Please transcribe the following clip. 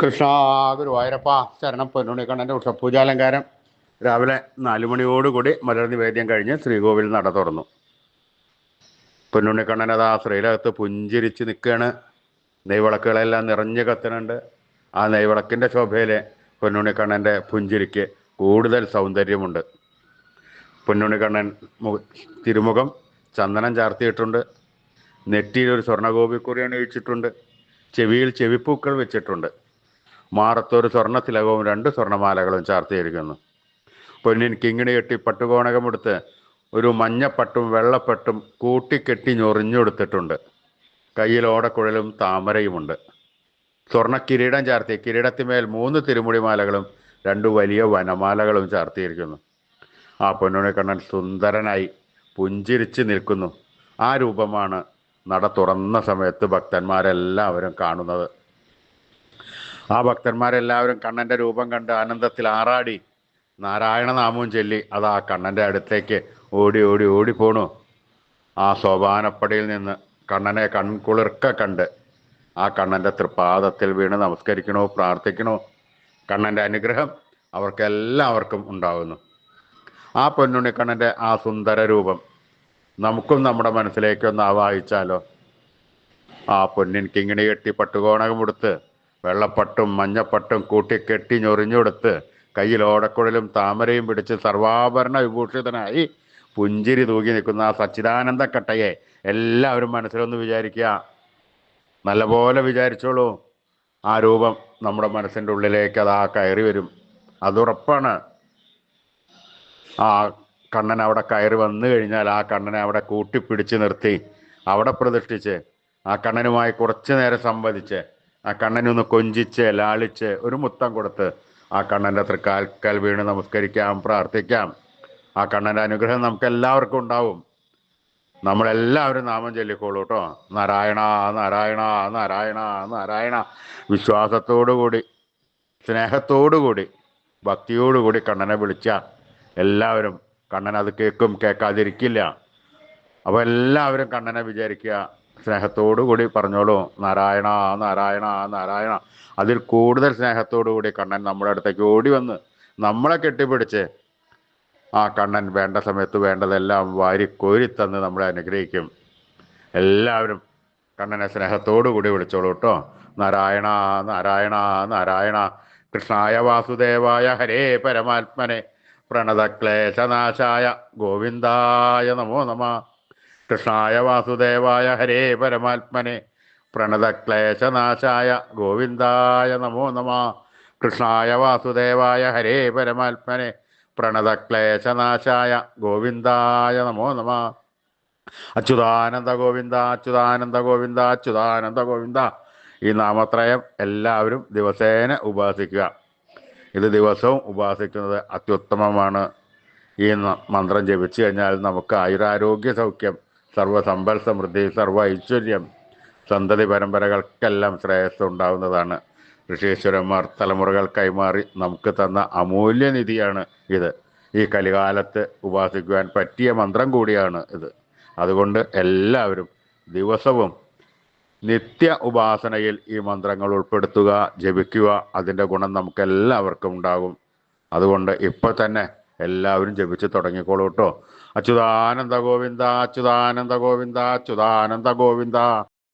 കൃഷ്ണ ഗുരുവായൂരപ്പ ശരണം പൊന്നുണിക്കണ്ണന്റെ ഉഷപൂജാലങ്കാരം. രാവിലെ നാലുമണിയോടുകൂടി മലർ നിവേദ്യം കഴിഞ്ഞ് ശ്രീകോവിൽ നട തുറന്നു. പൊന്നുണ്ണിക്കണ്ണൻ അതാ ശ്രീലകത്ത് പുഞ്ചിരിച്ച് നിൽക്കുകയാണ്. നെയ്വിളക്കുകളെല്ലാം നിറഞ്ഞു കത്തുന്നുണ്ട്. ആ നെയ്വിളക്കിന്റെ ശോഭയിലെ പൊന്നുണ്ണിക്കണ്ണന്റെ പുഞ്ചിരിക്ക് കൂടുതൽ സൗന്ദര്യമുണ്ട്. പൊന്നുണ്ണിക്കണ്ണൻ തിരുമുഖം ചന്ദനം ചാർത്തിയിട്ടുണ്ട്. നെറ്റിയിൽ ഒരു സ്വർണഗോപിക്കുറി അണിയിച്ചിട്ടുണ്ട് ചെവിയിൽ ചെവിപ്പൂക്കൾ വെച്ചിട്ടുണ്ട്. മാറത്തൊരു സ്വർണത്തിലകവും രണ്ട് സ്വർണമാലകളും ചാർത്തിയിരിക്കുന്നു. പൊന്നിൻ കിങ്ങിണി കെട്ടി പട്ടുകോണകമെടുത്ത് ഒരു മഞ്ഞപ്പട്ടും വെള്ളപ്പട്ടും കൂട്ടിക്കെട്ടി ഞൊറിഞ്ഞെടുത്തിട്ടുണ്ട്. കയ്യിൽ ഓടക്കുഴലും താമരയുമുണ്ട്. സ്വർണ കിരീടം ചാർത്തി കിരീടത്തിന്മേൽ മൂന്ന് തിരുമുടിമാലകളും രണ്ട് വലിയ വനമാലകളും ചാർത്തിയിരിക്കുന്നു. ആ പൊന്നുണിക്കണ്ണൻ സുന്ദരനായി പുഞ്ചിരിച്ച് നിൽക്കുന്നു. ആ രൂപമാണ് നട തുറന്ന സമയത്ത് ഭക്തന്മാരെല്ലാവരും കാണുന്നത്. ആ ഭക്തന്മാരെല്ലാവരും കണ്ണന്റെ രൂപം കണ്ട് ആനന്ദത്തിൽ ആറാടി. നാരായണ നാമവും ചൊല്ലി അത് ആ കണ്ണന്റെ അടുത്തേക്ക് ഓടി ഓടി ഓടി പോണു. ആ സോപാനപ്പടിയിൽ നിന്ന് കണ്ണനെ കൺകുളിർക്ക കണ്ട് ആ കണ്ണന്റെ തൃപ്പാദത്തിൽ വീണ് നമസ്കരിക്കണോ പ്രാർത്ഥിക്കണോ? കണ്ണന്റെ അനുഗ്രഹം അവർക്കെല്ലാവർക്കും ഉണ്ടാകുന്നു ആ പൊന്നുണ്ണിക്കണ്ണന്റെ ആ സുന്ദര രൂപം നമുക്കും നമ്മുടെ മനസ്സിലേക്ക് ഒന്ന് ആവാഹിച്ചാലോ? ആ പൊന്നിൻ കിങ്ങിണി കെട്ടി പട്ടുകോണകം കൊടുത്ത് വെള്ളപ്പട്ടും മഞ്ഞപ്പട്ടും കൂട്ടിക്കെട്ടി ഞൊറിഞ്ഞുകൊടുത്ത് കയ്യിൽ ഓടക്കുഴലും താമരയും പിടിച്ച് സർവാഭരണ വിഭൂഷിതനായി പുഞ്ചിരി തൂകി നിൽക്കുന്ന ആ സച്ചിദാനന്ദ കട്ടയെ എല്ലാവരും മനസ്സിലൊന്ന് വിചാരിക്കുക. നല്ലപോലെ വിചാരിച്ചോളൂ. ആ രൂപം നമ്മുടെ മനസ്സിന്റെ ഉള്ളിലേക്ക് അതാ കയറി വരും. അതുറപ്പാണ്. ആ കണ്ണൻ അവിടെ കയറി വന്നു കഴിഞ്ഞാൽ ആ കണ്ണനെ അവിടെ കൂട്ടിപ്പിടിച്ച് നിർത്തി. അവിടെ പ്രതിഷ്ഠിച്ച് ആ കണ്ണനുമായി കുറച്ചു നേരം സംവദിച്ച് ആ കണ്ണനെ ഒന്ന് കൊഞ്ചിച്ച് ലാളിച്ച് ഒരു മുത്തം കൊടുത്ത് ആ കണ്ണന്റെ തൃക്കാൽക്കൽ വീണ് നമസ്കരിക്കാം പ്രാർത്ഥിക്കാം. ആ കണ്ണന്റെ അനുഗ്രഹം നമുക്ക് എല്ലാവർക്കും ഉണ്ടാവും. നമ്മളെല്ലാവരും നാമം ചൊല്ലിക്കോളൂ കേട്ടോ. നാരായണ നാരായണ നാരായണ നാരായണ. വിശ്വാസത്തോടു കൂടി സ്നേഹത്തോടു കൂടി ഭക്തിയോടുകൂടി കണ്ണനെ വിളിച്ച എല്ലാവരും കണ്ണൻ അത് കേൾക്കും കേൾക്കാതിരിക്കില്ല. അപ്പോൾ എല്ലാവരും കണ്ണനെ വിചാരിക്കുക. സ്നേഹത്തോടു കൂടി പറഞ്ഞോളൂ നാരായണ നാരായണ നാരായണ. അതിൽ കൂടുതൽ സ്നേഹത്തോടു കൂടി കണ്ണൻ നമ്മുടെ അടുത്തേക്ക് ഓടി വന്ന് നമ്മളെ കെട്ടിപ്പിടിച്ച് ആ കണ്ണൻ വേണ്ട സമയത്ത് വേണ്ടതെല്ലാം വാരി കോരിത്തന്ന് നമ്മളെ അനുഗ്രഹിക്കും. എല്ലാവരും കണ്ണനെ സ്നേഹത്തോടു കൂടി വിളിച്ചോളൂ കേട്ടോ. നാരായണ നാരായണ നാരായണ. കൃഷ്ണായ വാസുദേവായ ഹരേ പരമാത്മനെ. പ്രണതക്ലേശനാശായ ഗോവിന്ദായ നമോ നമ. കൃഷ്ണായ വാസുദേവായ ഹരേ പരമാത്മനെ. പ്രണതക്ലേശനാശായ ഗോവിന്ദായ നമോ നമ. കൃഷ്ണായ വാസുദേവായ ഹരേ പരമാത്മനെ. പ്രണതക്ലേശനാശായ ഗോവിന്ദായ നമോ നമ. അച്യുതാനന്ദ ഗോവിന്ദ അച്യുതാനന്ദ ഗോവിന്ദ അച്യുതാനന്ദ ഗോവിന്ദ. ഈ നാമത്രയം എല്ലാവരും ദിവസേന ഉപാസിക്കുക. ഇത് ദിവസവും ഉപാസിക്കുന്നത് അത്യുത്തമമാണ്. ഈ മന്ത്രം ജപിച്ചു കഴിഞ്ഞാൽ നമുക്ക് ആയുരാരോഗ്യ സൗഖ്യം സർവസമ്പൽ സമൃദ്ധി സർവ ഐശ്വര്യം സന്തതി പരമ്പരകൾക്കെല്ലാം ശ്രേയസ് ഉണ്ടാവുന്നതാണ് ഋഷീശ്വരന്മാർ തലമുറകൾ കൈമാറി നമുക്ക് തന്ന അമൂല്യനിധിയാണ് ഇത്. ഈ കലികാലത്ത് ഉപാസിക്കുവാൻ പറ്റിയ മന്ത്രം കൂടിയാണ് ഇത്. അതുകൊണ്ട് എല്ലാവരും ദിവസവും നിത്യ ഉപാസനയിൽ ഈ മന്ത്രങ്ങൾ ഉൾപ്പെടുത്തുക ജപിക്കുക അതിന്റെ ഗുണം നമുക്കെല്ലാവർക്കും ഉണ്ടാകും. അതുകൊണ്ട് ഇപ്പോൾ തന്നെ എല്ലാവരും ജപിച്ച് തുടങ്ങിക്കോളൂ കേട്ടോ. അച്യുതാനന്ദ ഗോവിന്ദ അച്യുതാനന്ദ ഗോവിന്ദ അച്യുതാനന്ദ ഗോവിന്ദ.